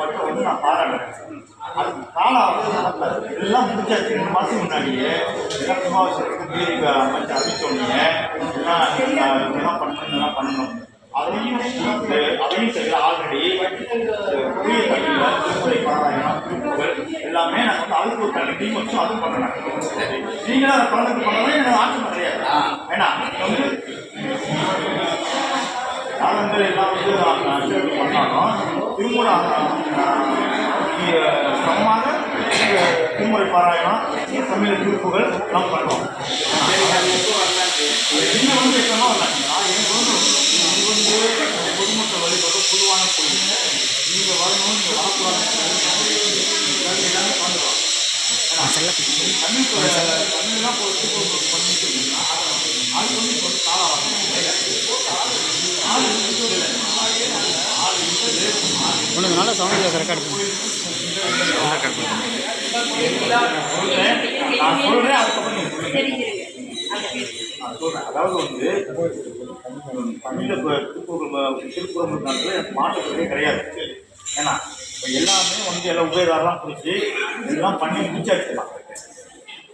பற்ற வந்து நான் பாராட்டுறேன் அதுக்கு காலம் அவகாசம் எல்லாம் முடிச்சாச்சு. ரெண்டு மாதம் முன்னாடியே எல்லாம் கும்பாபிஷேகத்துக்கு மீறி அமைச்சு அறிவிச்சோடனே எல்லாம் இதெல்லாம் பண்ணணும் இதெல்லாம் பண்ணணும். அதையும் அதையும் ஆல்ரெடி புதிய பள்ளியில் திருமுறை பாராயணம் திருப்புகள் எல்லாமே நாங்கள் வந்து அதுக்கு ஒரு தனி டீம் வச்சு அதுவும் பண்ணணும் நீங்களும் அதை கலந்துக்கு பண்ணணும் எனக்கு ஆட்சேபம் கிடையாது. ஏன்னா வந்து காலங்கள் எல்லாம் வந்து பண்ணாலும் திருமுறை சமமாக திருமுறை பாராயணம் தமிழ் திருப்புகள் எல்லாம் பண்ணுவோம் என்ன வந்து சொன்னால் எனக்கு வந்து இது வந்து பொதுமக்கள் வழிபடுற பொதுவான கோயில் நீங்கள் வரணும் நீங்கள் வரக்கூடாது எல்லாமே தமிழ் தமிழ் தான் பண்ணிட்டு இருக்கீங்கன்னா சரிங்க அந்த பேர் நான் சொல்றேன் அதாவது வந்து தமிழ்ல இப்போ திருப்பூர் திருப்புறம் இருக்காங்க எனக்கு கிடையாது ஏன்னா இப்போ எல்லாமே வந்து எல்லாம் உபயோகம்லாம் பிடிச்சி எல்லாம் பண்ணி. முடிச்சாச்சுலாம்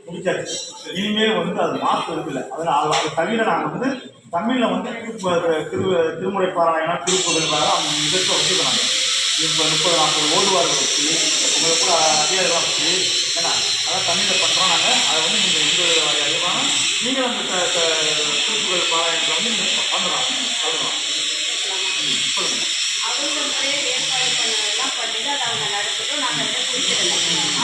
முடிச்சாச்சு இனிமேல் வந்து அது மாற்றம் இல்லை அதனால் அதை தவிர நாங்கள் வந்து தமிழில் வந்து திருப்பு திரு திருமுறை பாராயணம் திருப்புகள் பாராயணம் அவங்க நிகழ்ச்சி வச்சுக்கிறாங்க. இப்போ முப்பது நாற்பது ஓடுவார்கள் வச்சு உங்களை கூட அதிகாரிகளாக வச்சு ஏன்னா அதான் தமிழில் பண்ணுறோம் நாங்கள் அதை வந்து நீங்கள் எந்த அறிவான நீங்கள் அந்த த- த- பாராயணத்தில் வந்து நீங்கள் பண்ணலாம் பண்ணலாம் ம், அவங்க முறையை ஏற்பாடு பண்ணதெல்லாம் பண்ணிட்டு அதை அவங்க நடத்தட்டும் நாங்கள் அதை குறிப்பிடல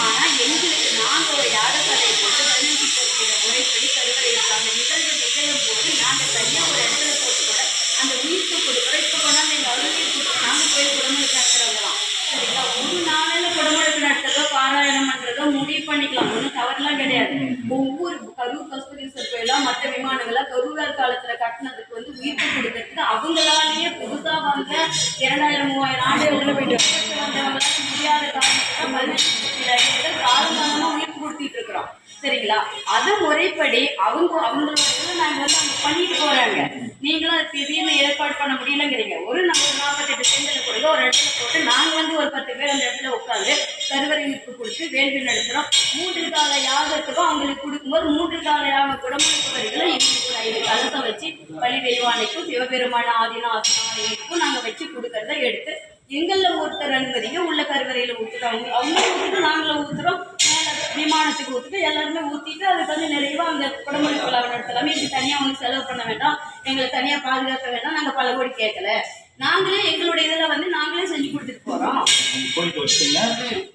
ஆனால் எங்களுக்கு நாங்கள் ஒரு யாகக்கலையை போட்டு பதினஞ்சு சதவீத முறைப்படி கருவறை இருக்கு அந்த நிகழ்வு நிகழும் போது நாங்கள் தனியாக ஒரு இடத்துல போட்டு கூட அந்த உயிர்ப்பு கொடுக்குறோம் இப்போ கொண்டாந்து எங்கள் அருள்நீர் கொடுக்குறோம் நாங்கள் போய் குடமுழுக்கு நடத்துறவங்களாம் சரிங்களா ஒரு நாளில் குடமுழுக்கு நடத்துறதோ பாராயணம் பண்ணுறதோ முடிவு பண்ணிக்கலாம். ஒன்றும் தவறுலாம் கிடையாது. ஒவ்வொரு கரூர் கஸ்தூரி கோயிலாம் மற்ற விமானங்களா கரூரார் காலத்துல கட்டினதுக்கு வந்து உயிர்ப்பு கொடுக்கறதுக்கு அவங்களாலேயே புதுசா வந்த இரண்டாயிரம் மூவாயிரம் ஆண்டு போயிட்டு வந்தவங்களால முடியாத காரணத்துக்கு பதினெட்டு காலங்காலமா உயிர்ப்பு கொடுத்துட்டு இருக்கிறோம். சரிங்களா? அது முறைப்படி அவங்க அவங்களோட நாங்கள் வந்து அவங்க பண்ணிட்டு போறாங்க. நீங்களும் அது திடீர்னு ஏற்பாடு பண்ண முடியலங்கிறீங்க. ஒரு நம்ம ஒரு நாற்பத்தெட்டு செங்கலை கொடுங்க ஒரு இடத்துல போட்டு நாங்கள் வந்து ஒரு பத்து பேர் அந்த இடத்துல உட்காந்து கருவறை கொடுத்து வேள்வி நடத்துகிறோம் மூன்று கால யாகத்துக்கும் அவங்களுக்கு கொடுக்கும்போது மூன்று கால யாக குடமுழுக்கு எங்களுக்கு ஒரு ஐந்து கலசம் வச்சு பலி தெய்வானைக்கும் சிவபெருமான ஆதினா ஆசிரியர்களுக்கும் நாங்கள் வச்சு கொடுக்கறத எடுத்து எங்களில் ஒருத்தர் அனுமதிங்க உள்ள கருவறையில் ஊற்றுறோம் அவங்க அவங்களும் ஊற்றுட்டு நாங்களும் ஊற்றுறோம் மேலே விமானத்துக்கு ஊற்றிட்டு எல்லாருமே ஊற்றிட்டு அதுக்கு வந்து நிறைவாக அந்த குடமுழுக்கு விழா நடத்தலாமே. இதுக்கு தனியாக ஒன்றும் செலவு பண்ண வேண்டாம். எங்களை தனியாக பாதுகாக்க வேண்டாம். நாங்கள் பல கோடி கேட்கல. நாங்களே எங்களுடைய இதில் வந்து நாங்களே செஞ்சு கொடுத்துட்டு போகிறோம் கோரிக்கை வச்சுங்க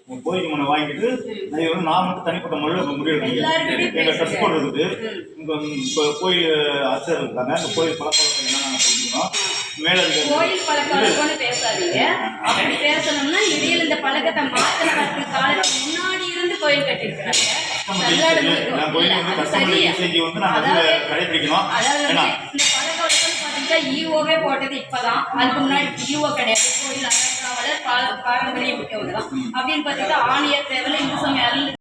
உங்கள் கோரிக்கை மனை வாங்கிட்டு வந்து நான் மட்டும் தனிப்பட்ட முறையில் முடிவு எங்கள். ட்ரெஸ் கோட் இருக்குது. உங்கள் இப்போ கோயில் அர்ச்சகர் இருக்காங்க. அந்த கோயில் பழக்கம் என்ன நாங்கள் சொல்லிக்கிறோம் மேலே கோயில் பழக்கம்னு பேசாதீங்க. அப்படி பேசணும்னா இடையில இந்த பழக்கத்தை மாத்திர காலத்துக்கு முன்னாடி கோயில் கட்டியிருக்கிறாங்க கடைபிடிக்கணும் ஈஓவே போட்டது இப்பதான். அதுக்கு முன்னாடி ஈஓ கிடையாது. கோயில் அறங்காவலர் பார- பாரம்பரிய மிக்கவங்க தான் அப்படின்னு பார்த்தீங்கன்னா ஆணியர் தேவையில்ல. இந்து சமயம்